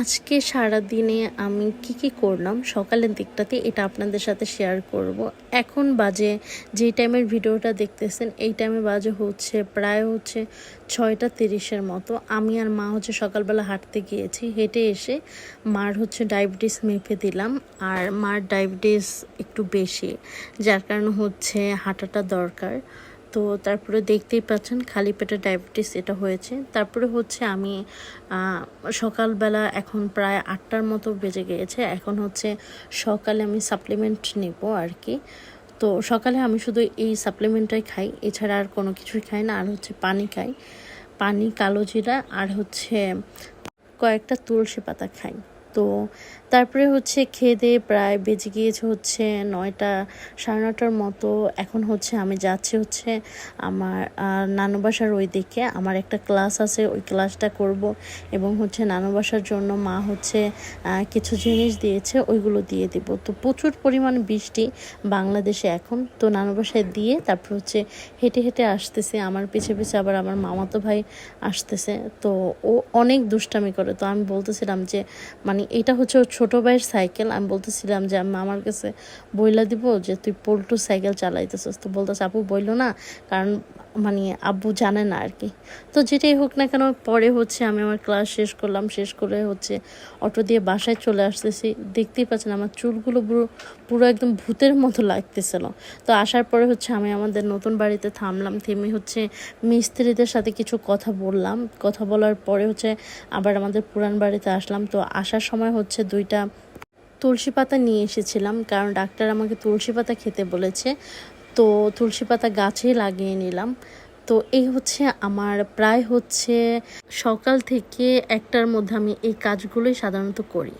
আজকে সারা দিনে আমি কি কি করলাম সকালের দিকটাতে এটা আপনাদের সাথে শেয়ার করব। এখন বাজে, যে টাইমের ভিডিওটা দেখতেছেন, এই টাইমে বাজে হচ্ছে প্রায় হচ্ছে ছয়টা তিরিশের মতো। আমি আর মা হচ্ছে সকালবেলা হাঁটতে গিয়েছি, হেঁটে এসে মার হচ্ছে ডায়াবেটিস মেপে দিলাম। আর মার ডায়াবেটিস একটু বেশি, যার কারণে হচ্ছে হাঁটাটা দরকার। তো তারপরে দেখতেই পাচ্ছেন খালি পেটে ডায়াবেটিস এটা হয়েছে। তারপরে হচ্ছে আমি সকালবেলা এখন প্রায় আটটার মতো বেজে গিয়েছে। এখন হচ্ছে সকালে আমি সাপ্লিমেন্ট নেব আর কি। তো সকালে আমি শুধু এই সাপ্লিমেন্টটাই খাই, এছাড়া আর কোনো কিছুই খাই না, আর হচ্ছে পানি খাই। পানি, কালো জিরা, আর হচ্ছে কয়েকটা তুলসী পাতা খাই। তো তারপরে হচ্ছে খেয়ে প্রায় বেজে গিয়েছে হচ্ছে নয়টা সাড়ে নটার মতো। এখন হচ্ছে আমি যাচ্ছি হচ্ছে আমার আহ, নানু বাসার ওই দিকে। আমার একটা ক্লাস আছে ওই ক্লাসটা করব এবং হচ্ছে নানু বাসার জন্য মা হচ্ছে কিছু জিনিস দিয়েছে ওইগুলো দিয়ে দিব। তো প্রচুর পরিমাণ বৃষ্টি বাংলাদেশে এখন। তো নানু বাসায় দিয়ে তারপর হচ্ছে হেঁটে হেঁটে আসতেছে। আমার পিছে পিছে আবার আমার মামাতো ভাই আসতেছে। তো ও অনেক দুষ্টামি করে। তো আমি বলতেছিলাম যে মানে এটা হচ্ছে ওর ছোট ভাইয়ের সাইকেল। আমি বলতেছিলাম যে আমি আমার কাছে বইলা দিব যে, তুই পল্টু সাইকেল চালাইতেছিস। তো বলতেছে, আপু, বইলো না? কারণ মানে আব্বু জানে না আর কি। তো যেটাই হোক না কেন, পরে হচ্ছে আমি আমার ক্লাস শেষ করলাম, শেষ করে হচ্ছে অটো দিয়ে বাসায় চলে আসতেছি। দেখতেই পাচ্ছেন আমার চুলগুলো পুরো পুরো একদম ভূতের মতো লাগতেছিল। তো আসার পরে হচ্ছে আমি আমাদের নতুন বাড়িতে থামলাম, থেমে হচ্ছে মিস্ত্রিদের সাথে কিছু কথা বললাম। কথা বলার পরে হচ্ছে আবার আমাদের পুরান বাড়িতে আসলাম। তো আসার সময় হচ্ছে দুইটা তুলসী পাতা নিয়ে এসেছিলাম, কারণ ডাক্তার আমাকে তুলসী পাতা খেতে বলেছে। তো তুলসী পাতা গাছে লাগিয়ে নিলাম। তো এই হচ্ছে আমার, প্রায় হচ্ছে সকাল থেকে একটার মধ্যে আমি এই কাজগুলোই সাধারণত করি।